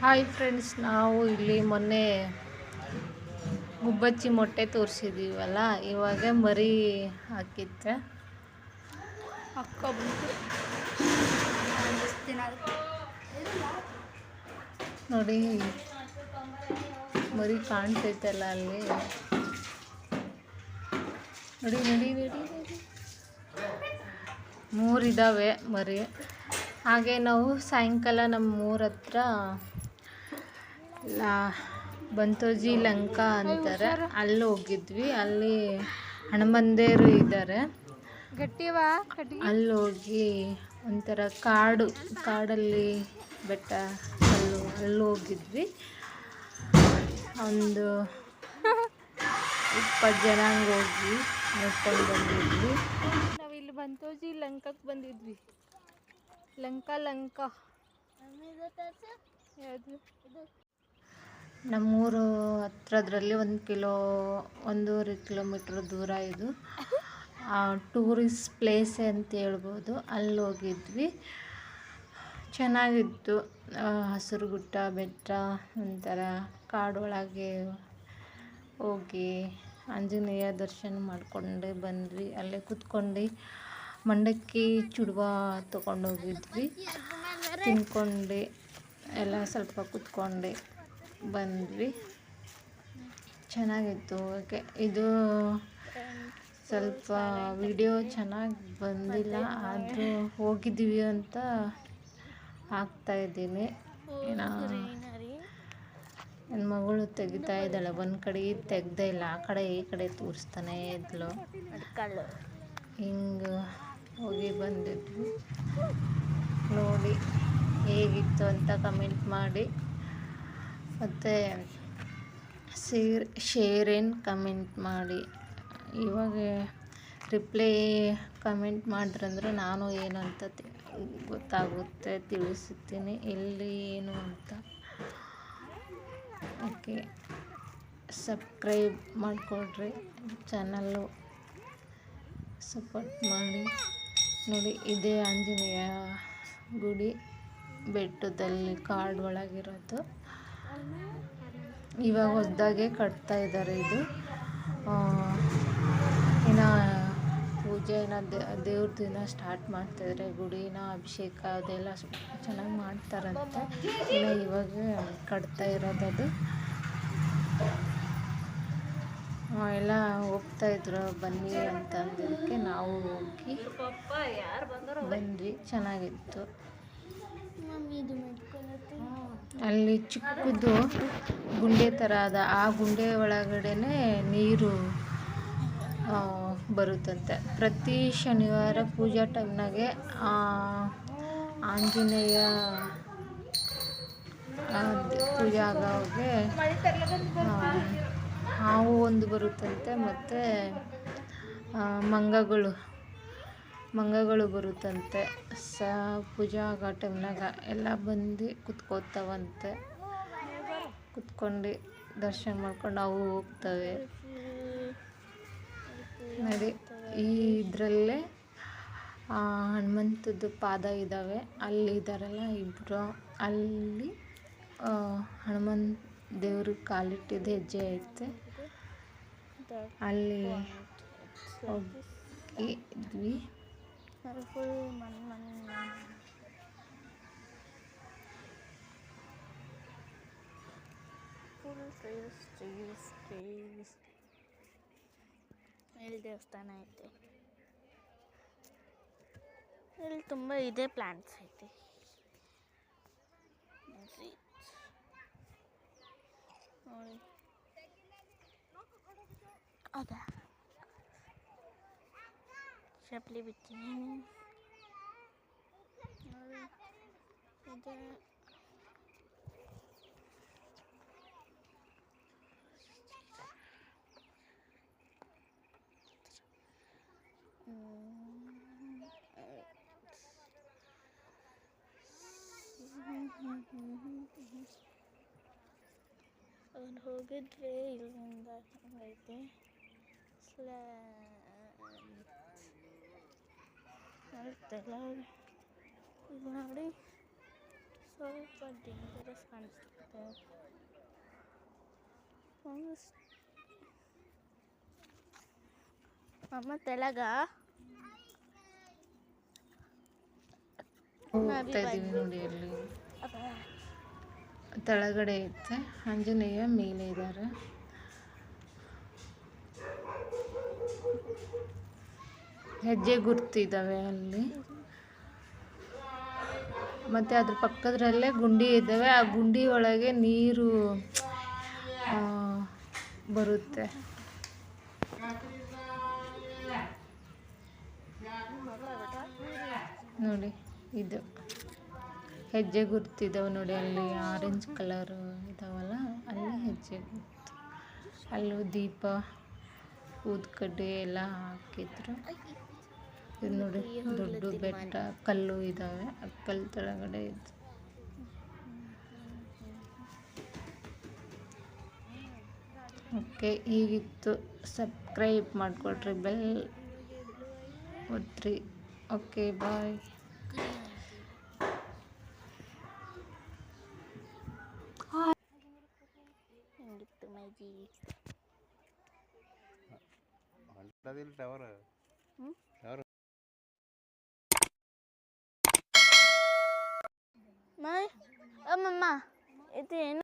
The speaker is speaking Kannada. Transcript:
ಹಾಯ್ ಫ್ರೆಂಡ್ಸ್ ನಾವು ಇಲ್ಲಿ ಮೊನ್ನೆ ಗುಬ್ಬಚ್ಚಿ ಮೊಟ್ಟೆ ತೋರಿಸಿದ್ದೀವಲ್ಲ ಇವಾಗ ಮರಿ ಹಾಕಿತ್ತೆ ಅಕ್ಕ. ನೋಡಿ, ಮರಿ ಕಾಣ್ತೈತಲ್ಲ ಅಲ್ಲಿ. ನೋಡಿ ನೋಡಿ ನೋಡಿ ಮೂರಿದ್ದಾವೆ ಮರಿ. ಹಾಗೆ ನಾವು ಸಾಯಂಕಾಲ ನಮ್ಮ ಮೂರ ಹತ್ರ ಲಾ ಬಂತೋಜಿ ಲಂಕಾ ಅಂತಾರೆ. ಅಲ್ಲಿ ಹೋಗಿದ್ವಿ. ಅಲ್ಲಿ ಹಣಮಂದೇರು ಇದ್ದಾರೆ. ಅಲ್ಲಿ ಹೋಗಿ ಒಂಥರ ಕಾಡು ಕಾಡಲ್ಲಿ ಬೆಟ್ಟ ಕಲ್ಲು ಅಲ್ಲಿ ಹೋಗಿದ್ವಿ. ಒಂದು ಇಪ್ಪತ್ತು ಜನ ಹಂಗೆ ಹೋಗಿ ನೋಡ್ಕೊಂಡು ಬಂದಿದ್ವಿ. ನಾವು ಇಲ್ಲಿ ಬಂತೋಜಿ ಲಂಕಕ್ಕೆ ಬಂದಿದ್ವಿ. ಲಂಕಾ ಲಂಕಾ. ಯಾವುದು? ನಮ್ಮೂರು ಹತ್ರದ್ರಲ್ಲಿ ಒಂದು ಕಿಲೋ, ಒಂದೂವರೆ ಕಿಲೋಮೀಟ್ರ್ ದೂರ ಇದು. ಟೂರಿಸ್ಟ್ ಪ್ಲೇಸ್ ಅಂತ ಹೇಳ್ಬೋದು. ಅಲ್ಲಿ ಹೋಗಿದ್ವಿ. ಚೆನ್ನಾಗಿತ್ತು. ಹಸಿರು ಹಸಿರುಗುಟ್ಟ, ಬೆಟ್ಟ, ಒಂಥರ ಕಾಡೊಳಗೆ ಹೋಗಿ ಆಂಜನೇಯ ದರ್ಶನ ಮಾಡಿಕೊಂಡೆ ಬಂದ್ವಿ. ಅಲ್ಲೇ ಕೂತ್ಕೊಂಡು ಮಂಡಕ್ಕಿ ಚುಡುವ ತೊಗೊಂಡೋಗಿದ್ವಿ. ತಿನ್ಕೊಂಡು ಎಲ್ಲ ಸ್ವಲ್ಪ ಕೂತ್ಕೊಂಡು. ಬಂದ್ವಿ. ಚೆನ್ನಾಗಿತ್ತು. ಓಕೆ, ಇದು ಸ್ವಲ್ಪ ವಿಡಿಯೋ ಚೆನ್ನಾಗಿ ಬಂದಿಲ್ಲ, ಆದರೂ ಹೋಗಿದ್ದೀವಿ ಅಂತ ಹಾಕ್ತಾ ಇದ್ದೀನಿ. ನನ್ನ ಮಗಳು ತೆಗಿತಾ ಇದ್ದಾಳೆ, ಒಂದು ಕಡೆ ತೆಗ್ದೇ ಇಲ್ಲ, ಆ ಕಡೆ ಈ ಕಡೆ ತೋರಿಸ್ತಾನೆ ಇದ್ಲು. ಹಿಂಗೆ ಹೋಗಿ ಬಂದಿದ್ವಿ. ನೋಡಿ ಹೇಗಿತ್ತು ಅಂತ ಕಮೆಂಟ್ ಮಾಡಿ. ಮತ್ತು ಸೇರ್ ಶೇರ್ ಏನು ಕಮೆಂಟ್ ಮಾಡಿ. ಇವಾಗ ರಿಪ್ಲೈ ಕಮೆಂಟ್ ಮಾಡಿದ್ರಂದ್ರೆ ನಾನು ಏನು ಅಂತ ತಿ- ಗೊತ್ತಾಗುತ್ತೆ, ತಿಳಿಸುತ್ತೀನಿ. ಎಲ್ಲಿ ಏನು ಅಂತ. ಓಕೆ. ಸಬ್ಸ್ಕ್ರೈಬ್ ಮಾಡಿಕೊಡ್ರಿ ಚಾನಲ್ಲು ಸಪೋರ್ಟ್ ಮಾಡಿ. ನೋಡಿ, ಇದೇ ಆಂಜನೇಯ ಗುಡಿ ಬೆಟ್ಟದಲ್ಲಿ ಕಾಡು ಒಳಗಿರೋದು ಇವಾಗ ಹೊಸದಾಗೆ ಕಟ್ತಾ ಇದ್ದಾರೆ ಇದು. ಇನ್ನು ಪೂಜೆ ಏನೋ ದೇವ್ರ ದಿನ ಸ್ಟಾರ್ಟ್ ಮಾಡ್ತಾಯಿದ್ರೆ ಗುಡಿನ ಅಭಿಷೇಕ ಅದೆಲ್ಲ ಚೆನ್ನಾಗಿ ಮಾಡ್ತಾರಂತೆ. ಇನ್ನು ಇವಾಗ ಕಟ್ತಾ ಇರೋದದು ಎಲ್ಲ ಹೋಗ್ತಾ ಇದ್ರು. ಬನ್ನಿ ಅಂತ ನಾವು ಹೋಗಿ ಬಂದ್ವಿ. ಚೆನ್ನಾಗಿತ್ತು. ಅಲ್ಲಿ ಚಿಕ್ಕದು ಗುಂಡೆ ಥರ ಅದ. ಆ ಗುಂಡೆ ಒಳಗಡೆನೆ ನೀರು ಬರುತ್ತಂತೆ. ಪ್ರತಿ ಶನಿವಾರ ಪೂಜಾ ಟೈಮ್ನಾಗೆ ಆಂಜನೇಯ ಪೂಜೆ ಆಗೋವಾಗೆ ಆ, ಹಾವು ಒಂದು ಬರುತ್ತಂತೆ. ಮತ್ತು ಮಂಗಗಳು. ಮಂಗಗಳು ಬರುತ್ತಂತೆ. ಸ, ಪೂಜಾ ಆಗೋ ಟೈಮ್ನಾಗ ಎಲ್ಲ ಬಂದು ಕುತ್ಕೋತಾವಂತೆ. ಕುತ್ಕೊಂಡು ದರ್ಶನ ಮಾಡ್ಕೊಂಡು ಅವು ಹೋಗ್ತವೆ. ನೋಡಿ, ಈ ಇದರಲ್ಲೇ ಹನುಮಂತದ್ದು ಪಾದ ಇದ್ದಾವೆ ಅಲ್ಲಿ ಇದ್ದಾರಲ್ಲ ಇಬ್ಬರು ಅಲ್ಲಿ ಹನುಮಂತ ದೇವ್ರ ಕಾಲಿಟ್ಟಿದ್ದು ಹೆಜ್ಜೆ ಐತೆ. ಅಲ್ಲಿ ಹೋಗಿ ಇದ್ವಿ ಫುಲ್ ಮಣ್ಣು ಮಣ್ಣು ಫುಲ್ ಟ್ರೀಸ್ ಟ್ರೀಸ್ ಟ್ರೀಸ್ ಇಲ್ಲಿ ದೇವಸ್ಥಾನ ಐತೆ. ಇಲ್ಲಿ ತುಂಬ ಇದೆ ಪ್ಲಾಂಟ್ಸ್ ಐತೆ. ನೋಡಿ. ನೋಡಿ. ಅದಾ ಚಪ್ಪಲಿ ಬಿಟ್ಟಿದ್ದೀನಿ ನೋಡಿ ಇದೆ ಅವ್ನು ಹೋಗಿದ್ರೆ ಇಲ್ಲಿಂದ ಹಂಗೈತೆ ಸ್ಲ್ಯಾಬ್ ಅರ್ಥಲ್ಲ ಇದು ನೋಡಿ ಸ್ವಲ್ಪ ಡೇಂಜರಸ್ ಕಾಣಿಸುತ್ತೆ ಅಮ್ಮ ತೆಳಗ? ನೋಡಿ ಅಲ್ಲಿ ತೆಳಗಡೆ ಐತೆ. ಆಂಜನೇಯ ಮೇಲೆ ಇದ್ದಾರೆ. ಹೆಜ್ಜೆ ಗುರ್ತಿದ್ದಾವೆ ಅಲ್ಲಿ. ಮತ್ತು ಅದ್ರ ಪಕ್ಕದ್ರಲ್ಲೇ ಗುಂಡಿ ಇದ್ದಾವೆ. ಆ ಗುಂಡಿ ಒಳಗೆ ನೀರು ಬರುತ್ತೆ. ನೋಡಿ, ಇದು. ಹೆಜ್ಜೆ ಗುರ್ತಿದ್ದಾವೆ ನೋಡಿ ಅಲ್ಲಿ. ಆರೆಂಜ್ ಕಲರ್ ಇದಾವಲ್ಲ, ಅಲ್ಲಿ ಹೆಜ್ಜೆ ಗುರ್ತು. ಅಲ್ಲೂ ದೀಪ, ಊದ್ಕಡ್ಡಿ ಎಲ್ಲ ಹಾಕಿದ್ರು. ಇದು ನೋಡಿ ದೊಡ್ಡ ಬೆಟ್ಟ ಕಲ್ಲು ಇದಾವೆ ಆ ಕಲ್ಲು ಕೆಳಗಡೆ ಇದೆ. ಓಕೆ ಹೀಗಿತ್ತು. ಸಬ್ಸ್ಕ್ರೈಬ್ ಮಾಡಿಕೊಡ್ರಿ ಬೆಲ್ ಒತ್ರಿ ಓಕೆ ಬಾಯ್ ಹೆಂಗಿತ್ತು ಮೈಜಿ? ಹೊಂಟದಿಲ್ಲ ಟವರ್ है मम्मा यति होइन